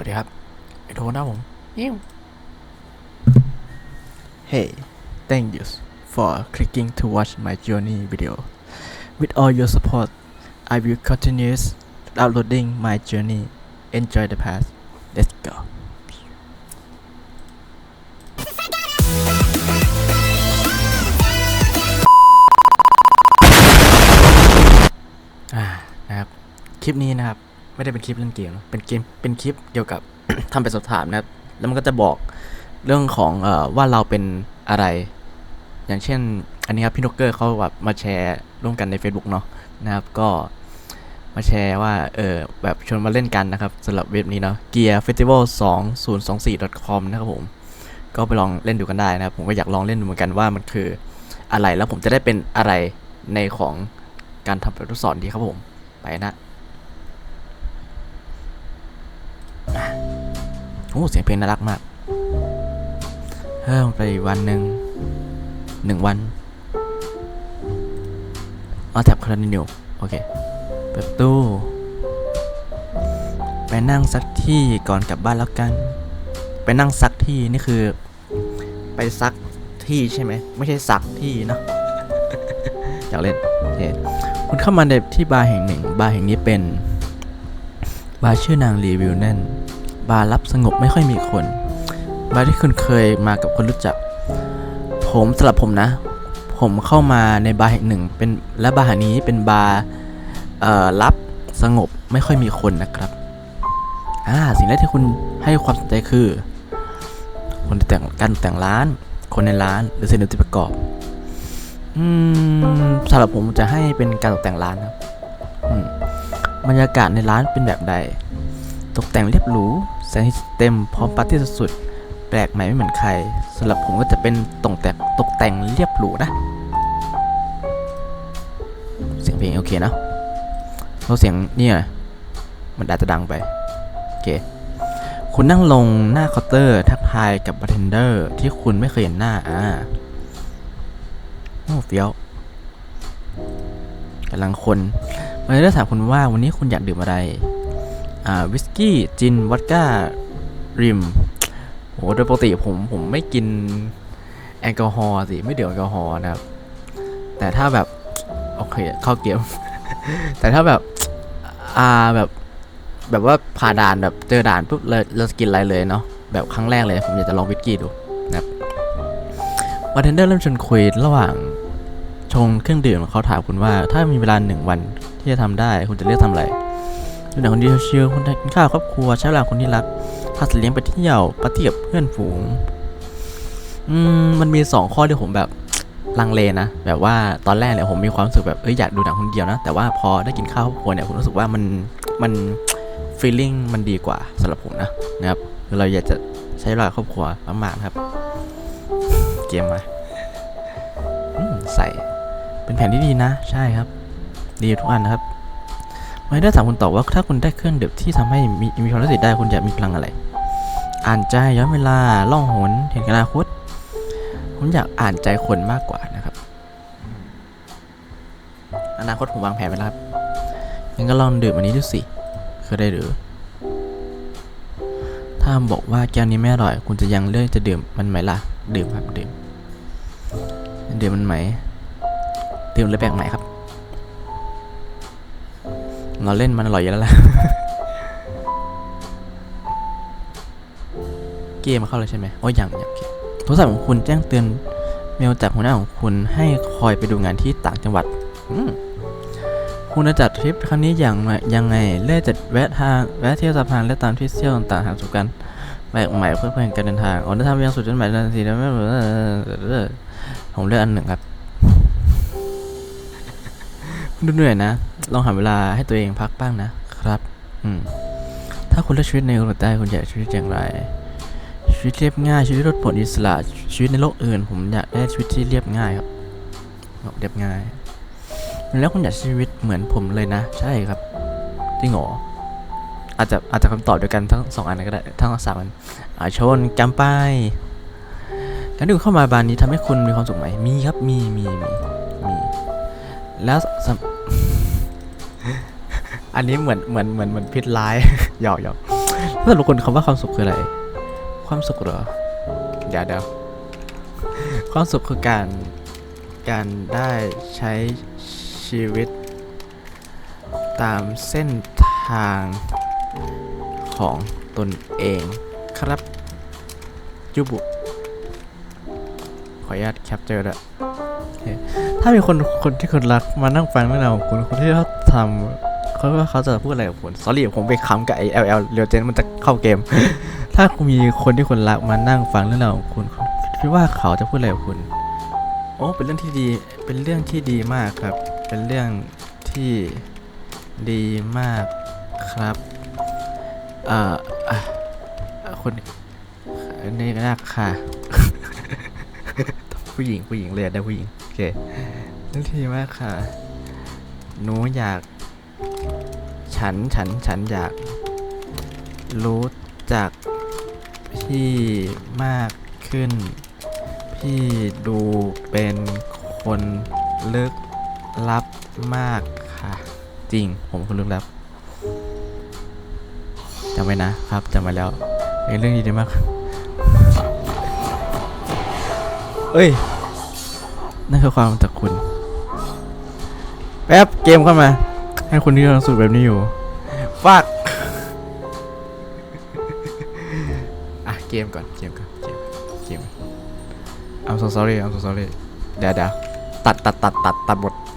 วัสดีครับไอโทนะผม Hey thank you for clicking to watch my journey video with all your support I will continue uploading my journey enjoy the past let's go อ่านะครับ คลิปนี้นะครับ ไม่ได้เป็นคลิปเล่นเกมเป็นเกมเป็นคลิปเกี่ยวกับทำเป็นสอบถามนะครับ แล้วมันก็จะบอกเรื่องของเอ่อว่าเราเป็นอะไร อย่างเช่น อันนี้ครับพี่นกเกอร์เขาแบบมาแชร์ร่วมกันใน Facebook เนาะนะครับก็มาแชร์ว่าเออแบบชวนมาเล่นกันนะครับสำหรับเว็บนี้เนาะ Gear Festival 2024 com นะครับผม ก็ไปลองเล่นดูกันได้นะครับ ผมก็อยากลองเล่นดูเหมือนกันว่ามันคืออะไรแล้วผมจะได้เป็นอะไรในของการทำแบบทดสอบดีครับผม ไปนะ โอ้เสียงเพลงน่ารักมากเพิ่มไปวันหนึ่งหนึ่งวันเอาแท็บคารานิวโอเคเปิดตู้ไปนั่งสักที่ก่อนกลับบ้านแล้วกัน ไปนั่งซักที่นี่คือ ไปซักที่ใช่ไหมไม่ใช่ซักที่เนาะอยากเล่นโอเคคุณเข้ามาในที่บาร์แห่งหนึ่ง บาร์แห่งนี้เป็น บาร์ชื่อนางรีวิวแน่น บาร์รับสงบไม่ค่อยมีคน บาร์ที่คุณเคยมากับคนรู้จัก ผมสำหรับผมนะ ผมเข้ามาในบาร์แห่งหนึ่ง เป็นและบาร์แห่งนี้เป็นบาร์รับสงบไม่ค่อยมีคนนะครับอ่าสิ่งแรกที่คุณให้ความสนใจคือ คนแต่งการแต่งร้าน คนในร้านหรือสิ่งที่ประกอบอืมสำหรับผมจะให้เป็นการตกแต่งร้านครับบรรยากาศในร้านเป็นแบบใด ตกแต่งเรียบหรูแสงสีเต็มพร้อมปาร์ตี้สุดๆแปลกใหม่ไม่เหมือนใครสำหรับผมก็จะเป็นตกแต่งตกแต่งเรียบหรูนะ เสียงเพลงโอเคนะเราเสียงเนี่ยมันอาจจะดังไปโอเคคุณนั่งลงหน้าเคาน์เตอร์ทักทายกับบาร์เทนเดอร์ที่คุณไม่เคยเห็นหน้าอ่าโอ้เฟี้ยวกำลังคนมันจะถามคุณว่าวันนี้คุณอยากดื่มอะไร อ่าวิสกี้จินวอดก้าริมโหโดยปกติผมผมไม่กินแอลกอฮอล์สิ ไม่เดื่มแอลกอฮอล์นะครับ แต่ถ้าแบบ โอเคเข้าเกม แต่ถ้าแบบ อ่าแบบ แบบว่าผ่าด่านแบบเจอด่านปุ๊บเลยเราจะกินอะไรเลยเนาะแบบครั้งแรกเลย ผมอยากจะลองวิสกี้ดูนะครับบาร์เทนเดอร์เริ่มชวนคุยระหว่างชงเครื่องดื่มเขาถามคุณว่า ถ้ามีเวลาหนึ่งวันที่จะทำได้ คุณจะเลือกทำอะไร ดูหนังคนเดียวเชียวคุณกินข้าวครอบครัวใช้เวลาคนที่รักพาสัตว์เลี้ยงไปเที่ยวปาร์ตี้กับเพื่อนฝูงอืมมันมีสองข้อที่ผมแบบลังเลนะแบบว่าตอนแรกเนี่ยผมมีความรู้สึกแบบเอ้ยอยากดูหนังคนเดียวนะ แต่ว่าพอได้กินข้าวครอบครัวเนี่ยผมรู้สึกว่ามันมัน feeling มันดีกว่าสำหรับผมนะนะครับคือเราอยากจะใช้เวลาครอบครัวมากๆครับ เกมมาอืมใส่เป็นแผนที่ดีนะ ใช่ครับ ดีทุกอันนะครับ ไม่ได้ถามคุณตอบว่าถ้าคุณได้เครื่องดื่มที่ทำให้มีมีความรู้สึกได้คุณจะมีพลังอะไร อ่านใจย้อนเวลาล่องหนเห็นอนาคตผมอยากอ่านใจคนมากกว่านะครับ อนาคตผมวางแผนไว้แล้วครับงั้นก็ลองดื่มอันนี้ดูสิเคยได้หรือ ถ้าบอกว่าแก้วนี้ไม่อร่อย คุณจะยังเลือกจะดื่มมันไหมล่ะ ดื่มครับดื่มดื่มมันไหมดื่มเลยแปลกใหม่ครับ เราเล่นมันอร่อยอยู่แล้วล่ะ เกมมาเข้าเลยใช่ไหมโอ้ยยังยังโอเคโทรศัพท์ของคุณแจ้งเตือนเมลจากหัวหน้าของคุณให้คอยไปดูงานที่ต่างจังหวัดอืมคุณจะจัดทริปครั้งนี้อย่างยังไง เลือกจัดแวะทางแวะเที่ยวสะพานและตามที่เที่ยวต่างๆหาสู่กันแปลกใหม่เพื่อเพื่อการเดินทางอ๋อถ้าทำยังสุดจนหมายนาทีแล้วไม่ผมเลือกอันหนึ่งครับ ดูเหนื่อยนะ ลองหาเวลาให้ตัวเองพักบ้างนะครับ อืม ถ้าคุณเลือกชีวิตในโลกใต้คุณอยากชีวิตอย่างไร ชีวิตเรียบง่าย ชีวิตรดผลอิสระชีวิตในโลกอื่น ผมอยากได้ชีวิตที่เรียบง่ายครับเรียบง่าย แล้วคุณอยากชีวิตเหมือนผมเลยนะ ใช่ครับจริงเหรออาจจะอาจจะคำตอบเดียวกันทั้งสองอันก็ได้ทั้งสามอันอาชนกำไปการที่คุณเข้ามาบานนี้ทำให้คุณมีความสุขไหมมีครับมีมีมีมีแล้ว อันนี้เหมือนเหมือนเหมือนเหมือนพิษร้ายหยอกหยอกสำหรับคนคำว่าความสุขคืออะไร ความสุขเหรอเดี๋ยวเดี๋ยวความสุขคือการการได้ใช้ชีวิต ตามเส้นทางของตนเองครับจุบุ ขออนุญาตแคปเจอร์ด้วยโอเคถ้ามีคนคนที่คุณรักมานั่งฟังเรื่องราวของคุณคนที่เขาทำ เขาว่าเขาจะพูดอะไรกับคุณ sorry ผมไปค้ำกับไอ้ LL เรียวเจนมันจะเข้าเกม ถ้ามีคนที่คุณรักมานั่งฟังเรื่องราวของคุณคิดว่าเขาจะพูดอะไรกับคุณ โอ้ เป็นเรื่องที่ดี เป็นเรื่องที่ดีมากครับ เป็นเรื่องที่ดีมากครับอ่าอ่อคนนี่ก็น่าค่ะ ผู้หญิงผู้หญิงเลยอะได้ผู้หญิง โอเคเรื่องที่ดีมากค่ะ หนูอยาก ฉันฉันฉันอยาก รู้จักพี่มากขึ้น พี่ดูเป็นคนลึกลับมากค่ะ จริงผมคนลึกลับจำไว้นะครับจำไว้แล้วเป็นเรื่องดีมากเอ้ย นั่นคือความจากคุณ แป๊บ เกมเข้ามา ให้คุณที่กำลังสูดแบบนี้อยู่ฟากอะเกมก่อนเกมก่อนเกมเกม I'm so sorry I'm so sorry เดี๋ยวเดี๋ยวตัดตัดตัดตัดตัดบท